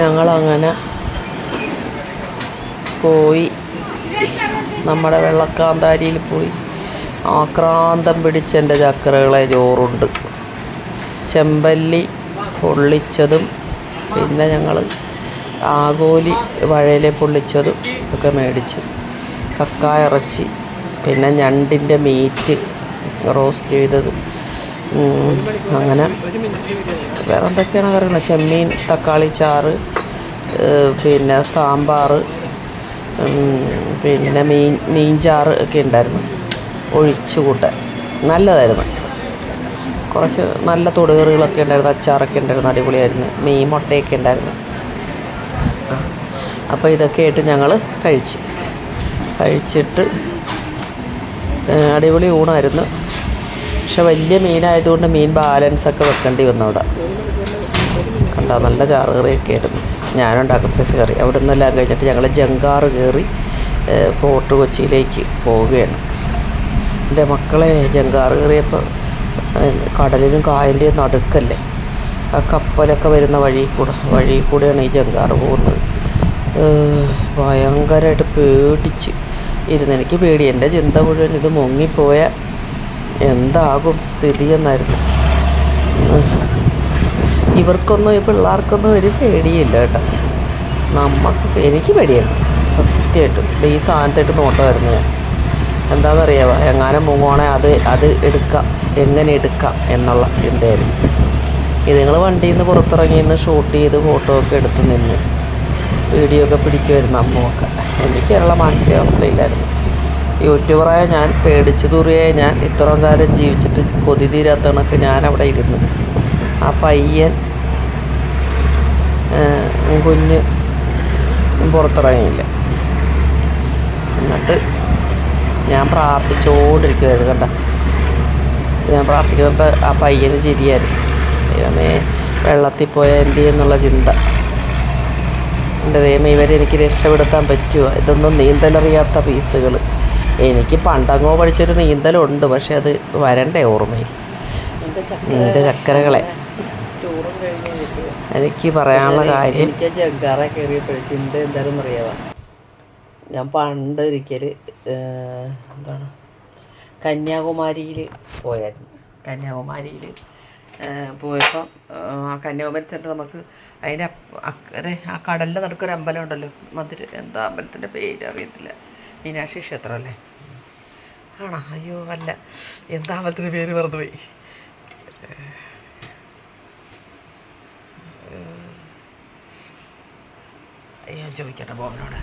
ഞങ്ങളങ്ങനെ പോയി. നമ്മുടെ വെള്ളക്കാന്താരിയിൽ പോയി. ആക്രാന്തം പിടിച്ച് എന്റെ ചക്കരകളെ ചോറുണ്ട്. ചെമ്പല്ലി പൊള്ളിച്ചതും പിന്നെ ഞങ്ങൾ ആഗോലി വഴയിലെ പൊള്ളിച്ചതും ഒക്കെ മേടിച്ച്. കക്ക ഇറച്ചി പിന്നെ ഞണ്ടിന്റെ മീറ്റ് റോസ്റ്റ് ചെയ്തതും. അങ്ങനെ വേറെ എന്തൊക്കെയാണ് കറികൾ ചെമ്മീൻ തക്കാളി ചാറ് പിന്നെ സാമ്പാർ പിന്നെ മീൻ മീൻ ചാറ് ഒക്കെ ഉണ്ടായിരുന്നു. ഒഴിച്ചു കൂട്ടാൻ. നല്ലതായിരുന്നു. കുറച്ച് നല്ല തൊടുകറികളൊക്കെ ഉണ്ടായിരുന്നു. അച്ചാറൊക്കെ ഉണ്ടായിരുന്നു. അടിപൊളിയായിരുന്നു. മീൻ മുട്ടയൊക്കെ ഉണ്ടായിരുന്നു. അപ്പോൾ ഇതൊക്കെ ആയിട്ട് ഞങ്ങൾ കഴിച്ച്. കഴിച്ചിട്ട് അടിപൊളി ഊണായിരുന്നു. പക്ഷെ വലിയ മീനായതുകൊണ്ട് മീൻ ബാലൻസൊക്കെ വെക്കേണ്ടി വന്നു അവിടെ. കണ്ടോ. നല്ല ചാറ് കറിയൊക്കെ ആയിരുന്നു. ഞാനുണ്ടാക്കുന്ന ഫ്രഷ് കറി. അവിടെ നിന്നെല്ലാം കഴിഞ്ഞിട്ട് ഞങ്ങൾ ജങ്കാറ് കയറി ഫോർട്ട് കൊച്ചിയിലേക്ക് പോവുകയാണ്. എന്റെ മക്കളെ ജങ്കാറ് കയറിയപ്പോൾ കടലിനും കായലിന്റെയും നടുക്കല്ലേ? ആ കപ്പലൊക്കെ വരുന്ന വഴി കൂടെ വഴി കൂടെയാണ് ഈ ജങ്കാറ് പോകുന്നത്. ഭയങ്കരമായിട്ട് പേടിച്ച് ഇരുന്ന്. എനിക്ക് പേടി. എന്റെ ചിന്ത മുഴുവൻ ഇത് മുങ്ങിപ്പോയ എന്താകും സ്ഥിതി എന്നായിരുന്നു. ഇവർക്കൊന്നും ഈ പിള്ളേർക്കൊന്നും ഒരു പേടിയില്ല കേട്ടോ. നമുക്ക് എനിക്ക് പേടിയാണ്. സത്യമായിട്ടും. ഈ സാധനത്തായിട്ട് നോട്ടമായിരുന്നു ഞാൻ എന്താണെന്നറിയാമോ എങ്ങാനും മുങ്ങോണേ അത് അത് എടുക്കാം. എങ്ങനെ എടുക്കാം എന്നുള്ള ചിന്തയായിരുന്നു. ഇത് നിങ്ങൾ വണ്ടിയിൽ നിന്ന് പുറത്തിറങ്ങി നിന്ന് ഷൂട്ട് ചെയ്ത് ഫോട്ടോ ഒക്കെ എടുത്ത് നിന്ന് വീഡിയോ ഒക്കെ പിടിക്കുമായിരുന്നു അമ്മയൊക്കെ എനിക്കുള്ള മാനസികാവസ്ഥയില്ലായിരുന്നു. യൂട്യൂബറായ ഞാൻ പേടിച്ചു തൂറിയായ ഞാൻ ഇത്രയും കാലം ജീവിച്ചിട്ട് കൊതി തീരാത്ത കണക്ക് ഞാൻ അവിടെ ഇരുന്നു ആ പയ്യൻ കുഞ്ഞ് പുറത്തിറങ്ങിയില്ല. എന്നിട്ട് ഞാൻ പ്രാർത്ഥിച്ചോണ്ടിരിക്കുകയായിരുന്നു കണ്ട ഞാൻ പ്രാർത്ഥിക്കുന്നിട്ട് ആ പയ്യന് ചിരിയായിരുന്നു. ദൈവമേ വെള്ളത്തിൽ പോയ എന്ത് എന്നുള്ള ചിന്ത. എന്റെ ദൈവം ഇവരെ എനിക്ക് രക്ഷപ്പെടുത്താൻ പറ്റുമോ? ഇതൊന്നും നീന്തലറിയാത്ത പീസുകൾ എനിക്ക് പണ്ടങ്ങോ പഠിച്ചൊരു നീന്തലുണ്ട് പക്ഷെ അത് വരണ്ടേ ഓർമ്മയിൽ. എന്റെ ചക്കരകളെ എനിക്ക് പറയാനുള്ള കാര്യം എനിക്ക് ജഗ്ഗാറ കയറിയപ്പോഴേ ചിന്ത എന്തായാലും അറിയാവാ? ഞാൻ പണ്ട് ഒരിക്കൽ എന്താണ് കന്യാകുമാരിയിൽ പോയായിരുന്നു. കന്യാകുമാരിയിൽ പോയപ്പം ആ കന്യാകുമാരി തന്നെ നമുക്ക് അതിന്റെ അക്കരെ ആ കടലിന്റെ നടുക്കൊരു അമ്പലം ഉണ്ടല്ലോ. മധുര എന്താ അമ്പലത്തിന്റെ പേര് അറിയത്തില്ല. മീനാക്ഷി ക്ഷേത്രം അല്ലേ? ആണോ? അയ്യോ അല്ല. എന്താ അമ്പലത്തിന്റെ പേര് മറന്നുപോയി. അയ്യോ ചോദിക്കട്ടെ ബോബനോട്.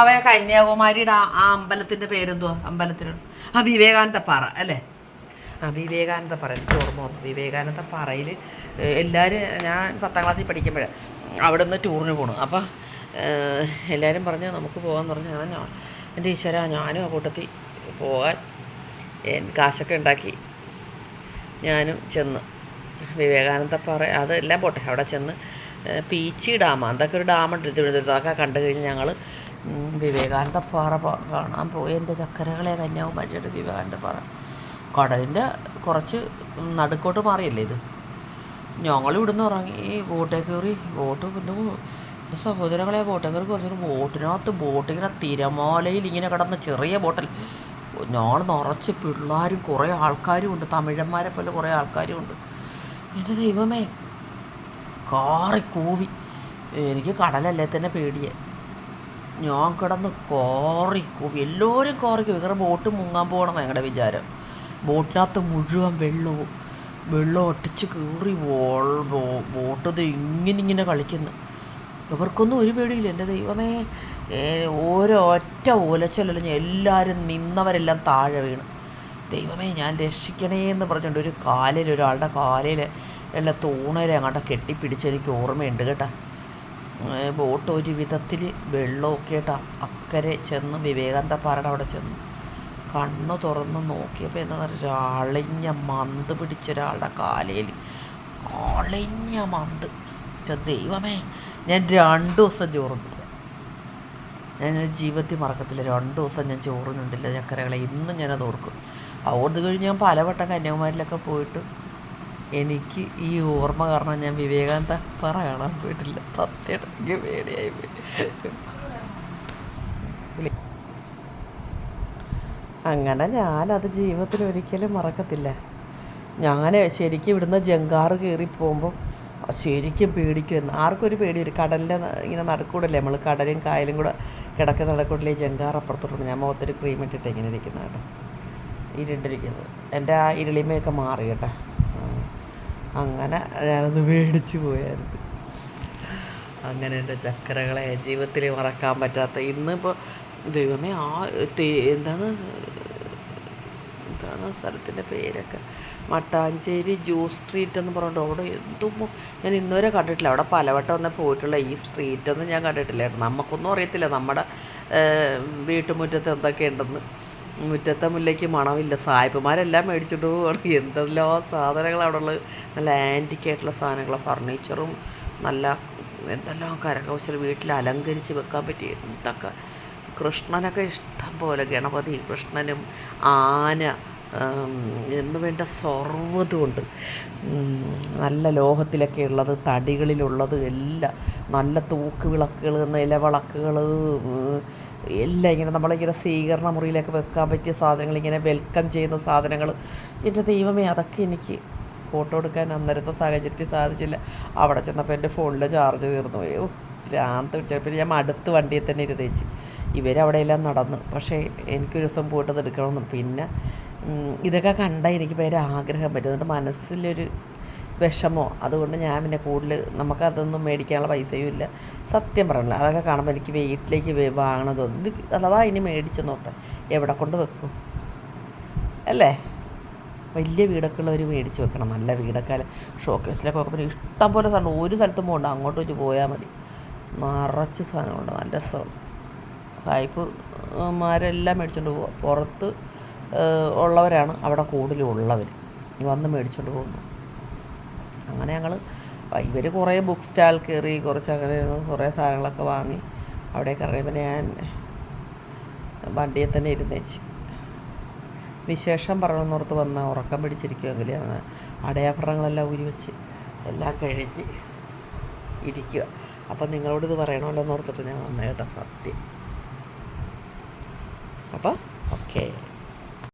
അവൻ കന്യാകുമാരിയുടെ ആ അമ്പലത്തിന്റെ പേരെന്തുവാ അമ്പലത്തിന് ആ വിവേകാനന്ദ പാറ അല്ലേ? ആ വിവേകാനന്ദ പാറ എനിക്ക് ഓർമ്മ വന്നു. വിവേകാനന്ദ പാറയിൽ എല്ലാവരും ഞാൻ പത്താം ക്ലാസ്സിൽ പഠിക്കുമ്പോൾ അവിടെ നിന്ന് ടൂറിന് പോകണം അപ്പോൾ എല്ലാവരും പറഞ്ഞ് നമുക്ക് പോകാമെന്ന് പറഞ്ഞ്. ഞാൻ ഞാൻ എന്റെ ഈശ്വര ഞാനും ആ കൂട്ടത്തിൽ പോകാൻ കാശൊക്കെ ഉണ്ടാക്കി ഞാനും ചെന്ന്. വിവേകാനന്ദ പാറ അതെല്ലാം പോട്ടെ അവിടെ ചെന്ന് പീച്ചി ഡാം അതൊക്കെ ഒരു ഡാമുണ്ട് തിരുവനന്തപുരത്ത് കണ്ടു കഴിഞ്ഞ് ഞങ്ങൾ വിവേകാനന്ദ പാറ കാണാൻ പോയി. എന്റെ ചക്കരകളെ കന്യാകുമാരിയുടെ വിവേകാനന്ദ പാറ. കടലിന്റെ കുറച്ച് നടുക്കോട്ട് മാറിയല്ലേ ഇത്? ഞങ്ങൾ ഇവിടുന്ന് ഇറങ്ങി ബോട്ടേ കയറി ബോട്ട് പിന്നെ സഹോദരങ്ങളെ ബോട്ടേ കയറി കുറച്ച് ബോട്ടിനകത്ത് ബോട്ട് ഇങ്ങനെ തിരമാലയിൽ ഇങ്ങനെ കിടന്ന ചെറിയ ബോട്ടിൽ. ഞങ്ങൾ നിറച്ച് പിള്ളേരും കുറേ ആൾക്കാരും ഉണ്ട്. തമിഴന്മാരെ പോലെ കുറേ ആൾക്കാരും ഉണ്ട്. എന്റെ ദൈവമേ. കാറി കൂവി. എനിക്ക് കടലല്ലേ തന്നെ പേടിയെ. ഞാൻ കിടന്ന് കോറി കൂവി. എല്ലാവരും കോറി കൂവി. കാരണം ബോട്ട് മുങ്ങാൻ പോകണം ഞങ്ങളുടെ വിചാരം. ബോട്ടിനകത്ത് മുഴുവൻ വെള്ളവും വെള്ളം ഒട്ടിച്ച് കയറി ബോട്ട് ഇത് ഇങ്ങനെ ഇങ്ങനെ കളിക്കുന്നു. ഇവർക്കൊന്നും ഒരു പേടിയില്ല. എന്റെ ദൈവമേ. ഓരോ ഒറ്റ ഓലച്ചലും എല്ലാവരും നിന്നവരെല്ലാം താഴെ വീണ്. ദൈവമേ ഞാൻ രക്ഷിക്കണേ എന്ന് പറഞ്ഞുകൊണ്ട് ഒരു കാലിൽ ഒരാളുടെ കാലിൽ തൂണയിലെ അങ്ങോട്ട് കെട്ടിപ്പിടിച്ച് എനിക്ക് ഓർമ്മയുണ്ട് കേട്ടോ. ബോട്ട് ഒരു വിധത്തിൽ വെള്ളമൊക്കെ ആയിട്ട് അക്കരെ ചെന്ന് വിവേകാനന്ദ പാറയുടെ അവിടെ ചെന്ന് കണ്ണു തുറന്ന് നോക്കിയപ്പോൾ എന്താ പറയുക അളിഞ്ഞ മന്ത് പിടിച്ച ഒരാളുടെ കാലയിൽ അളിഞ്ഞ മന്ത്. ദൈവമേ ഞാൻ രണ്ട് ദിവസം ചോറുണ്ടില്ല ഞാൻ ജീവിതത്തിൽ മറക്കത്തില്ല. രണ്ട് ദിവസം ഞാൻ ചോറിനുണ്ടില്ല ചക്കരകളെ. ഇന്നും ഞാനത് ഓർക്കും. അതുകൊണ്ട് കഴിഞ്ഞ് ഞാൻ പലവട്ടം കന്യാകുമാരിയിലൊക്കെ പോയിട്ട് എനിക്ക് ഈ ഓർമ്മ കാരണം ഞാൻ വിവേകാനന്ദ പറ കാണാൻ പോയിട്ടില്ല. സത്യമായിട്ട് എനിക്ക് പേടിയായി അങ്ങനെ ഞാനത് ജീവിതത്തിൽ ഒരിക്കലും മറക്കത്തില്ല. ഞാൻ ശരിക്കും ഇവിടുന്ന് ജങ്കാറ് കയറി പോകുമ്പോൾ ശരിക്കും പേടിക്കുമായിരുന്നു ആർക്കൊരു പേടി ഒരു കടലിന്റെ ഇങ്ങനെ നടക്കൂടല്ലേ? നമ്മൾ കടലും കായലും കൂടെ കിടക്കുന്ന നടക്കൂടല്ലേ ഈ ജങ്കാർ അപ്പുറത്തോട്ടുണ്ട് ഞാൻ മുഖത്തൊരു ക്രീം ഇട്ടിട്ട് ഇങ്ങനെ ഇരിക്കുന്ന കേട്ടോ. ഇരുണ്ടിരിക്കുന്നത് എന്റെ ആ ഇരുളിമയൊക്കെ മാറി കേട്ടോ. അങ്ങനെ ഞാനത് മേടിച്ചു പോയായിരുന്നു. അങ്ങനെ എന്റെ ചക്കരകളെ ജീവിതത്തിൽ മറക്കാൻ പറ്റാത്ത ഇന്നിപ്പോൾ ദൈവമേ ആ എന്താണ്? എന്താണ് സ്ഥലത്തിന്റെ പേരൊക്കെ? മട്ടാഞ്ചേരി ജ്യൂസ് സ്ട്രീറ്റ് എന്ന് പറഞ്ഞിട്ട് അവിടെ എന്തും ഞാൻ ഇന്നുവരെ കണ്ടിട്ടില്ല. അവിടെ പലവട്ടം ഒന്നും പോയിട്ടുള്ള ഈ സ്ട്രീറ്റൊന്നും ഞാൻ കണ്ടിട്ടില്ല നമുക്കൊന്നും അറിയത്തില്ല നമ്മുടെ വീട്ടുമുറ്റത്ത് എന്തൊക്കെ ഉണ്ടെന്ന് മുറ്റത്തെ മുല്ലയ്ക്ക് മണമില്ല. സായിപ്പുമാരെല്ലാം മേടിച്ചിട്ട് പോവുകയാണ് എന്തെല്ലാം സാധനങ്ങൾ അവിടെ ഉള്ളത് നല്ല ആന്റിക്കായിട്ടുള്ള സാധനങ്ങൾ ഫർണിച്ചറും നല്ല എന്തെല്ലാം കരകൗശല വീട്ടിൽ അലങ്കരിച്ച് വെക്കാൻ പറ്റിയ എന്തൊക്കെ. കൃഷ്ണനൊക്കെ ഇഷ്ടം പോലെ. ഗണപതി കൃഷ്ണനും ആന എന്ന് വേണ്ട സർവതുമുണ്ട് നല്ല ലോഹത്തിലൊക്കെ ഉള്ളത് തടികളിലുള്ളത് എല്ലാം. നല്ല തൂക്ക് വിളക്കുകൾ നിലവിളക്കുകൾ എല്ലാം ഇങ്ങനെ നമ്മളിങ്ങനെ സ്വീകരണ മുറിയിലൊക്കെ വെക്കാൻ പറ്റിയ സാധനങ്ങൾ ഇങ്ങനെ വെൽക്കം ചെയ്യുന്ന സാധനങ്ങൾ. എന്റെ ദൈവമേ അതൊക്കെ എനിക്ക് ഫോട്ടോ എടുക്കാൻ അന്നേരത്തെ സാഹചര്യത്തിൽ സാധിച്ചില്ല. അവിടെ ചെന്നപ്പോൾ എന്റെ ഫോണിലെ ചാർജ് തീർന്നു. പോയി ഭ്രാന്ത് പിടിച്ചപ്പോൾ ഞാൻ അടുത്ത് വണ്ടിയിൽ തന്നെ ഇരുതേച്ച് ഇവരവിടെ എല്ലാം നടന്നു. പക്ഷേ എനിക്കൊരു ദിവസം പോയിട്ട് അത് എടുക്കണമെന്ന്. പിന്നെ ഇതൊക്കെ കണ്ടാൽ എനിക്ക് ഭയങ്കര ആഗ്രഹം പറ്റും അതുകൊണ്ട് മനസ്സിലൊരു വിഷമോ? അതുകൊണ്ട് ഞാൻ പിന്നെ കൂടുതൽ നമുക്കതൊന്നും മേടിക്കാനുള്ള പൈസയും ഇല്ല. സത്യം പറയണില്ല അതൊക്കെ കാണുമ്പോൾ എനിക്ക് വീട്ടിലേക്ക് വാങ്ങണം ഇത് അഥവാ ഇനി മേടിച്ചു നോട്ടെ എവിടെ കൊണ്ട് വെക്കും? അല്ലേ? വലിയ വീടൊക്കെ ഉള്ളവർ മേടിച്ച് വെക്കണം. നല്ല വീടൊക്കെ ഷോക്കേസിലൊക്കെ വെക്കുമ്പോൾ ഇഷ്ടം പോലെ സാധനം ഒരു സ്ഥലത്തും പോകണ്ട അങ്ങോട്ട് വെച്ച് പോയാൽ മതി. നിറച്ച് സാധനങ്ങളുണ്ട്. നല്ല രസമാണ് സായിപ്പുമാരെല്ലാം മേടിച്ചുകൊണ്ട് പോവുക പുറത്ത് ഉള്ളവരാണ് അവിടെ കൂടുതലും ഉള്ളവർ വന്ന് മേടിച്ചുകൊണ്ട് പോകുന്നു അങ്ങനെ ഞങ്ങൾ ഇവർ കുറേ ബുക്ക് സ്റ്റാൾ കയറി കുറച്ച് അങ്ങനെ കുറേ സാധനങ്ങളൊക്കെ വാങ്ങി അവിടേക്ക് ഇറങ്ങിയപ്പോൾ ഞാൻ വണ്ടിയിൽ തന്നെ ഇരുന്നേച്ച് വിശേഷം പറയണമെന്നോർത്ത് വന്ന ഉറക്കം പിടിച്ചിരിക്കുമെങ്കിൽ അടയാഭരണങ്ങളെല്ലാം ഊരി വെച്ച് എല്ലാം കഴിച്ച് ഇരിക്കുക അപ്പം നിങ്ങളോട് ഇത് പറയണമല്ലോ എന്നോർത്തിട്ട് ഞാൻ വന്ന കേട്ടോ സത്യം. അപ്പോൾ ഓക്കേ